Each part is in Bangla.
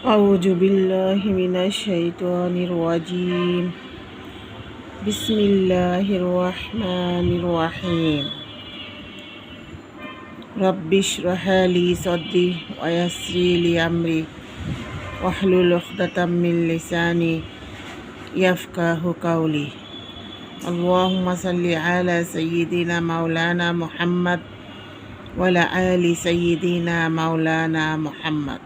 أعوذ بالله من الشيطان الرجيم. بسم الله الرحمن الرحيم. رب اشرح لي صدري ويسر لي أمري. واحلل عقدة من لساني يفقه قولي. اللهم صل على سيدنا مولانا محمد وعلى آل سيدنا مولانا محمد.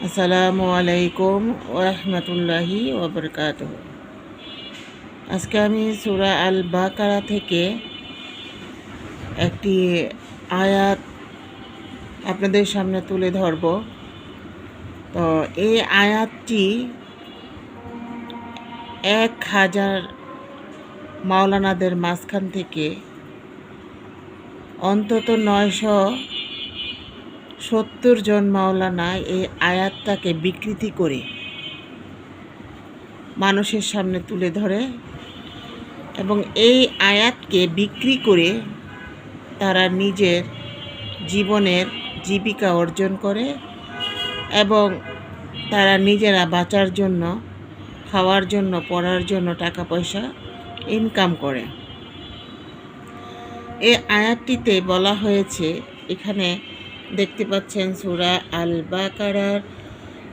আসসালামু আলাইকুম ওরহমতুল্লাহি ওবরকাত আজকে আমি সুরা আল বাকারা থেকে একটি আয়াত আপনাদের সামনে তুলে ধরব। তো এই আয়াতটি এক হাজার মাওলানাদের মাঝখান থেকে অন্তত নয়শো সত্তর জন মাওলানা এই আয়াতটাকে বিকৃতি করে মানুষের সামনে তুলে ধরে এবং এই আয়াতকে বিক্রি করে তারা নিজের জীবনের জীবিকা অর্জন করে এবং তারা নিজেরা বাঁচার জন্য, খাওয়ার জন্য, পড়ার জন্য টাকা পয়সা ইনকাম করে। এই আয়াতটিতে বলা হয়েছে, এখানে দেখতে পাচ্ছেন সুরা আল বাকারার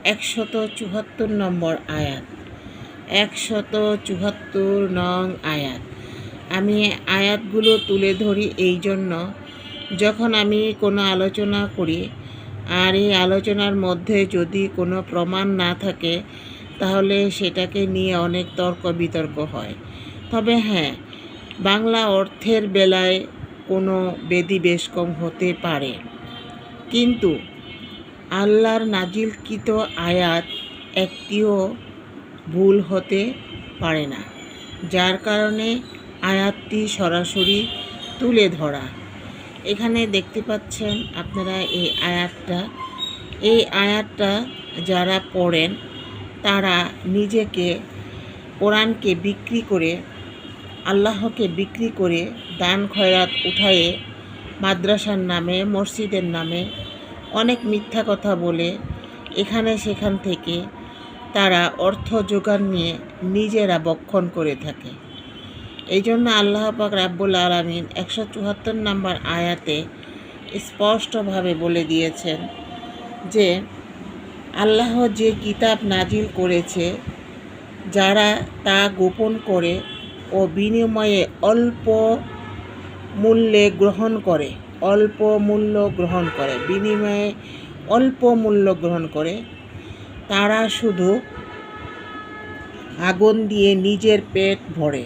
একশত চুহাত্তর নম্বর আয়াত। একশত চুহাত্তর নং আয়াত। আমি আয়াতগুলো তুলে ধরি এই জন্য, যখন আমি কোনো আলোচনা করি আর এই আলোচনার মধ্যে যদি কোনো প্রমাণ না থাকে, তাহলে সেটাকে নিয়ে অনেক তর্ক বিতর্ক হয়। তবে হ্যাঁ বাংলা অর্থের বেলায় কোনো বেদি বেশ কম হতে পারে। কিন্তু আল্লাহর নাজিলকৃত আয়াত একটিও ভুল হতে পারে না, যার কারণে আয়াতটি সরাসরি তুলে ধরা। এখানে দেখতে পাচ্ছেন আপনারা এই আয়াতটা। এই আয়াতটা যারা পড়েন, তারা নিজেকে কোরআনকে বিক্রি করে, আল্লাহকে বিক্রি করে দান খয়রাত উঠায়ে মাদ্রাসার নামে, মসজিদের নামে অনেক মিথ্যা কথা বলে এখানে সেখান থেকে তারা অর্থ যোগান নিয়ে নিজেরা বক্ষণ করে থাকে। এই জন্য আল্লাহ পাক রাব্বুল আলমিন একশো চুয়াত্তর নম্বর আয়াতে স্পষ্টভাবে বলে দিয়েছেন যে, আল্লাহ যে কিতাব নাজিল করেছে, যারা তা গোপন করে ও বিনিময়ে অল্প মূল্যে গ্রহণ করে, অল্প মূল্য গ্রহণ করে, বিনিময়ে অল্প মূল্য গ্রহণ করে, তারা শুধু আগুন দিয়ে নিজের পেট ভরে,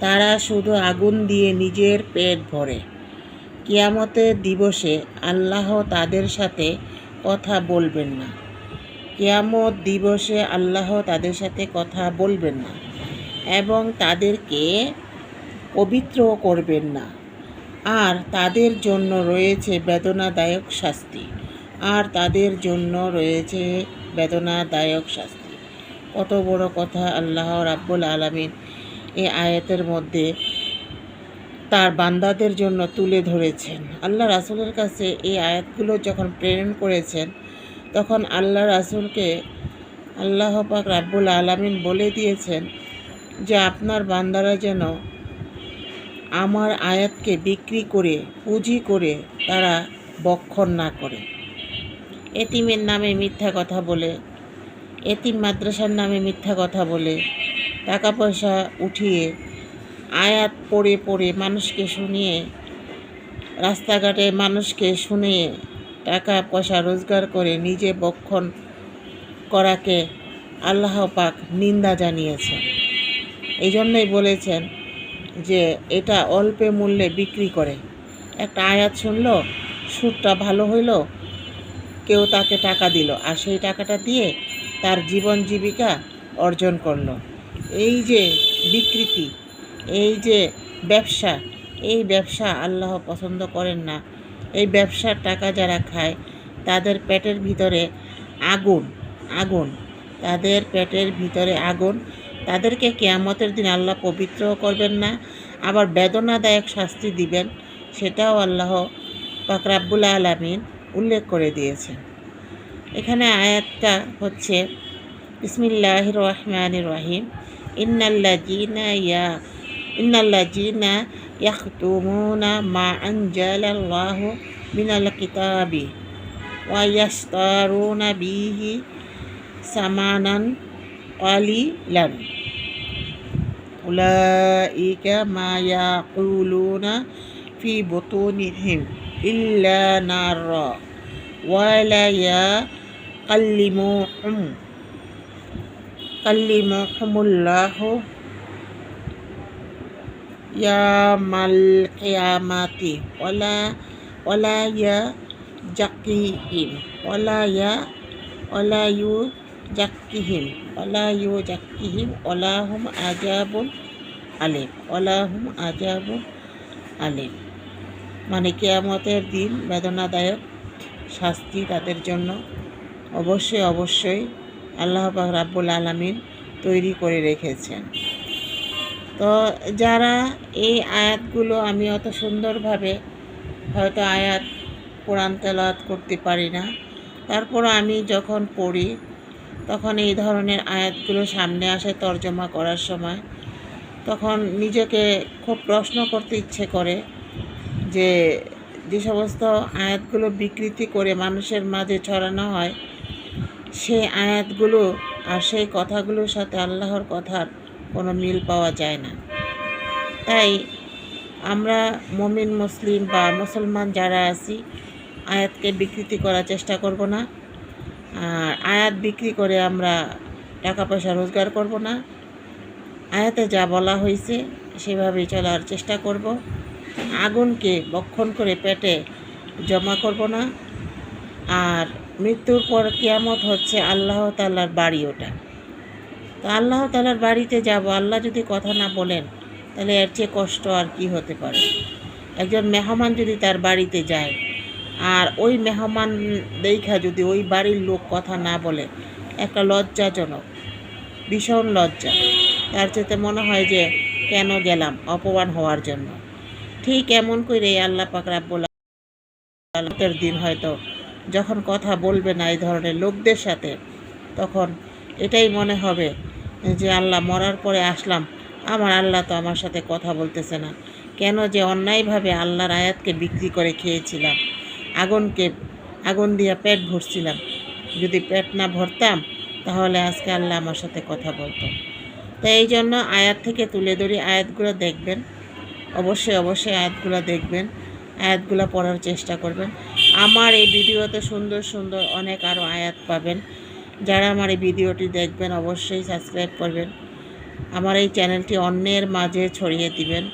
তারা শুধু আগুন দিয়ে নিজের পেট ভরে। কিয়ামতের দিবসে আল্লাহ তাদের সাথে কথা বলবেন না। কিয়ামত দিবসে আল্লাহ তাদের সাথে কথা বলবেন না এবং তাদেরকে পবিত্র করবেন না। আর তাদের জন্য রয়েছে বেদনাদায়ক শাস্তি। আর তাদের জন্য রয়েছে বেদনাদায়ক শাস্তি। কত বড় কথা আল্লাহ রাব্বুল আলমিন এই আয়াতের মধ্যে তার বান্দাদের জন্য তুলে ধরেছেন। আল্লাহ রাসুলের কাছে এই আয়াতগুলো যখন প্রেরণ করেছেন, তখন আল্লাহ রাসুলকে আল্লাহ পাক রাব্বুল আলমিন বলে দিয়েছেন যে আপনার বান্দারা যেন আমার আয়াতকে বিক্রি করে, পুঁজি করে তারা বক্ষণ না করে। এতিমের নামে মিথ্যা কথা বলে, এতিম মাদ্রাসার নামে মিথ্যা কথা বলে টাকা পয়সা উঠিয়ে আয়াত পড়ে পড়ে মানুষকে শুনিয়ে, রাস্তাঘাটে মানুষকে শুনিয়ে টাকা পয়সা রোজগার করে নিজে বক্ষণ করাকে আল্লাহ পাক নিন্দা জানিয়েছেন। এই জন্যই বলেছেন যে এটা অল্পে মূল্যে বিক্রি করে। একটা আয়াত শুনলো সুরটা ভালো হইল, কেউ তাকে টাকা দিল আর সেই টাকাটা দিয়ে তার জীবন জীবিকা অর্জন করল। এই যে বিকৃতি, এই যে ব্যবসা, এই ব্যবসা আল্লাহ পছন্দ করেন না। এই ব্যবসার টাকা যারা খায়, তাদের পেটের ভিতরে আগুন আগুন। তাদের পেটের ভিতরে আগুন তাদেরকে কেয়ামতের দিন আল্লাহ পবিত্র করবেন না আবার বেদনাদায়ক শাস্তি দিবেন সেটাও আল্লাহ পাকরাব্বুল আলমিন উল্লেখ করে দিয়েছেন এখানে আয়াতটা হচ্ছে বিসমিল্লাহ রহমান রহিম ইন্নাল্লাজিনা ইয়া ইন্নাল্লাজিনা ইয়াখতুমুনা মা আনজালাল্লাহু মিনাল কিতাবি ওয়া ইয়াস্তারুনা বিহি সামানান قليلا أولئك ما يقولون في بطونهم إلا نارا ولا يكلمهم كلمهم الله يوم القيامة ولا ولا يزكيهم ولا ي ولا يزكيهم জাক্কিহিম অলা ইউ জাক্কিহিম অলাহম আজাবুল আলেম। অলাহম আজাবুল আলেম। মানে কেয়ামতের দিন বেদনাদায়ক শাস্তি তাদের জন্য অবশ্যই অবশ্যই আল্লাহ রাব্বুল আলমিন তৈরি করে রেখেছেন। তো যারা এই আয়াতগুলো আমি অত সুন্দরভাবে হয়তো আয়াত কোরআন তেলাওয়াত করতে পারি না তারপর আমি যখন পড়ি তখন এই ধরনের আয়াতগুলো সামনে আসে তর্জমা করার সময়। তখন নিজেকে খুব প্রশ্ন করতে ইচ্ছে করে যে যে সমস্ত আয়াতগুলো বিকৃতি করে মানুষের মাঝে ছড়ানো হয়, সেই আয়াতগুলো আর সেই কথাগুলোর সাথে আল্লাহর কথার কোনো মিল পাওয়া যায় না। তাই আমরা মমিন, মুসলিম বা মুসলমান যারা আছি, আয়াতকে বিকৃতি করার চেষ্টা করব না। আয়াত বিক্রি করে আমরা টাকা পয়সা রোজগার করব না। আয়াতে যা বলা হয়েছে সেভাবেই চলার চেষ্টা করব। আগুনকে বক্ষণ করে পেটে জমা করব না। আর মৃত্যুর পর কিয়ামত হচ্ছে আল্লাহ তাল্লার বাড়ি ওটা। তো আল্লাহ তালার বাড়িতে যাব, আল্লাহ যদি কথা না বলেন, তাহলে এর চেয়ে কষ্ট আর কি হতে পারে? একজন মেহমান যদি তার বাড়িতে যায় আর ওই মেহমান দেখা যদি ওই বাড়ির লোক কথা না বলে, একটা লজ্জাজনক, ভীষণ লজ্জা। তার চেতে মনে হয় যে, কেন গেলাম অপমান হওয়ার জন্য? ঠিক এমন করে আল্লাহ পাক রাব্বুল আলামিনের দিন হয়তো যখন কথা বলবে না এই ধরনের লোকদের সাথে, তখন এটাই মনে হবে যে, আল্লাহ মরার পরে আসলাম, আমার আল্লাহ তো আমার সাথে কথা বলতেছে না। কেন যে অন্যায়ভাবে আল্লাহর আয়াতকে বিক্রি করে খেয়েছিলাম। আগুনকে, আগুন দিয়ে পেট ভরছিলাম। যদি পেট না ভরতাম, তাহলে আজকে আল্লাহ আমার সাথে কথা বলতো। তো এই জন্য আয়াত থেকে তুলে ধরি আয়াতগুলো দেখবেন। অবশ্যই অবশ্যই আয়াতগুলো দেখবেন। আয়াতগুলো পড়ার চেষ্টা করবেন। আমার এই ভিডিওতে সুন্দর সুন্দর অনেক আরও আয়াত পাবেন। যারা আমার এই ভিডিওটি দেখবেন, অবশ্যই সাবস্ক্রাইব করবেন। আমার এই চ্যানেলটি অন্যের মাঝে ছড়িয়ে দিবেন।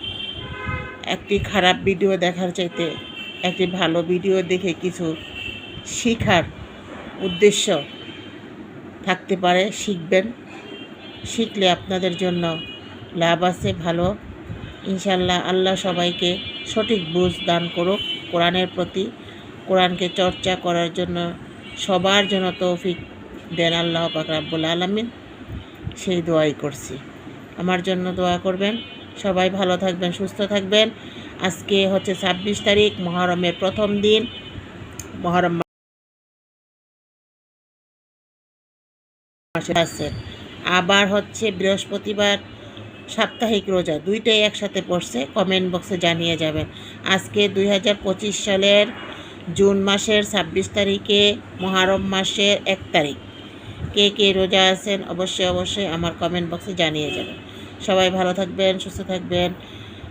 একটি খারাপ ভিডিও দেখার চাইতে একটি ভালো ভিডিও দেখে কিছু শিখার উদ্দেশ্য থাকতে পারে, শিখবেন। শিখলে আপনাদের জন্য লাভ আছে, ভালো। ইনশাল্লাহ আল্লাহ সবাইকে সঠিক বুঝ দান করুক। কোরআনের প্রতি কোরআনকে চর্চা করার জন্য সবার জন্য তৌফিক দেন আল্লাহ পাক আলমিন। সেই দোয়াই করছি। আমার জন্য দোয়া করবেন। সবাই ভালো থাকবেন, সুস্থ থাকবেন। আজকে হচ্ছে ছাব্বিশ তারিখ, মহরমের প্রথম দিন। মহরম আছে। আবার হচ্ছে বৃহস্পতিবার সাপ্তাহিক রোজা, দুইটাই একসাথে পড়ছে কমেন্ট বক্সে জানিয়ে যাবেন। আজকে দুই হাজার পঁচিশ সালের জুন মাসের ছাব্বিশ তারিখে মহারম মাসের এক তারিখ। কে কে রোজা আছেন অবশ্যই অবশ্যই আমার কমেন্ট বক্সে জানিয়ে যাবেন। সবাই ভালো থাকবেন, সুস্থ থাকবেন।